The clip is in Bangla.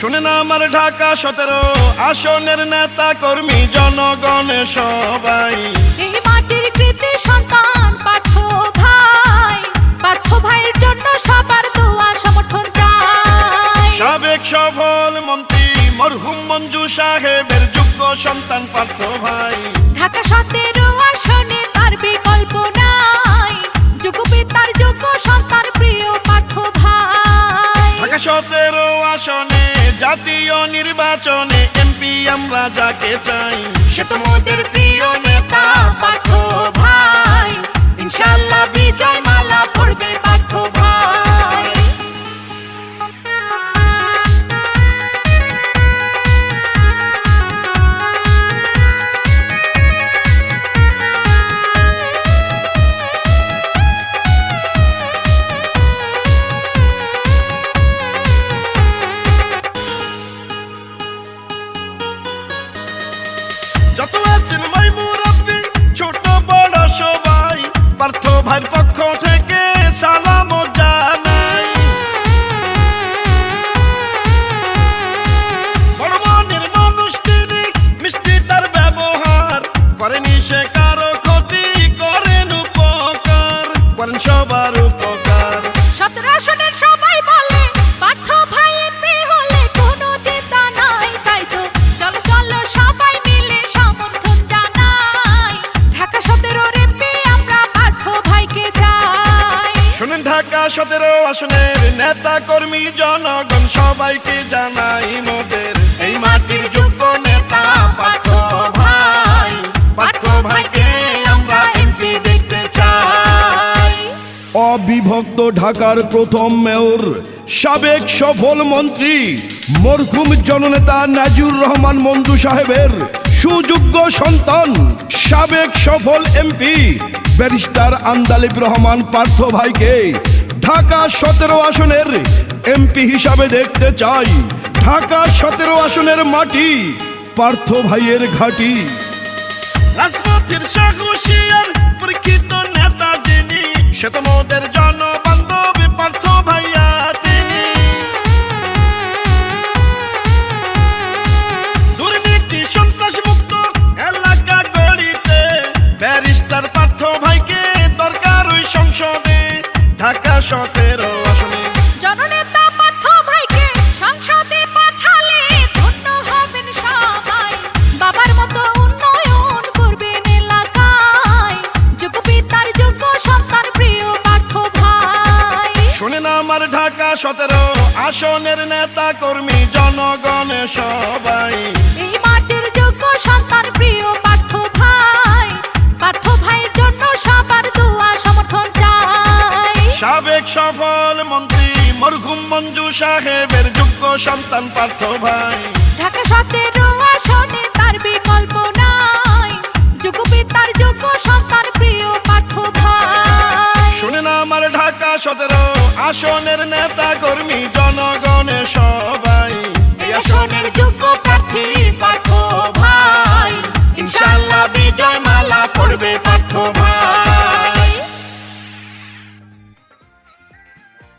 শুনে না আমার ঢাকা সতেরো আসনের নেতা কর্মী জনগণে সবাই। এই মাটির কৃতি সন্তান পার্থ ভাই পার্থ ভাইয়ের জন্য সবার দোয়া সমর্থন চাই। সাবেক সফল মন্ত্রী মরহুম মঞ্জু সাহেবের যোগ্য সন্তান পার্থ ভাই। ঢাকা সতেরো আসনে তার বিকল্প নাই যুগপিতার যোগ্য সন্তান প্রিয় পার্থ ভাই। ঢাকা সতেরো আসনে জাতীয় নির্বাচনে এমপি আমরা যাকে চাই সে তো মোদের প্রিয় সে কারও ক্ষতি করেন উপকার করেন সবার উপকার। সতেরো আসনের সবাই বলে পার্থ ভাই এমপি হলে কোনো চিন্তা নাই তাই তো। চলো চলো সবাই মিলে সমর্থন জানাই। ঢাকা সতেরোর এমপি আমরা পার্থ ভাইকে চাই। শুনেন ঢাকা সতেরো আসনের নেতা কর্মী জনগণ সবাইকে জানাই মোদের। এই মাটির যোগ্য ঢাকার প্রথম মেয়র, সাবেক সফল মন্ত্রী, মরহুম জননেতা নাজিউর রহমান মন্দু সাহেবের সুযোগ্য সন্তান, সাবেক সফল এমপি, ব্যারিস্টার আন্দালিব রহমান পার্থ ভাইকে ঢাকা সতেরো আসনের এমপি হিসাবে দেখতে চাই। ঢাকা সতেরো আসনের মাটি, পার্থ ভাইয়ের ঘাটি। রাজপথের সাহসিয়ার পরীক্ষিত নেতা যিনি, সে তো মোদের সংসদে ঢাকা সতেরো আসনে। জননেতা পার্থ ভাইকে সংসদে পাঠালে ধন্য হবেন সবাই। বাবার মতো উন্নয়ন করবেন এলাকায়। যুগপিতার যোগ্য সন্তান প্রিয় পার্থ ভাই। শোনেন আমার ঢাকা সতেরো আসনের নেতা কর্মী জনগণে সবাই। মঞ্জু সাহেবের যোগ্য সন্তান পার্থ ভাই। ঢাকা সতেরো আসনে তার বিকল্প নাই। যোগ্য পিতার যোগ্য সন্তান প্রিয় পার্থ ভাই। শুনে না আমার ঢাকা সতেরো আসনের নেতা কর্মী জনগণের সবাই। আসনের যোগ্য প্রার্থী পার্থ ভাই। ইনশাল্লাহ বিজয়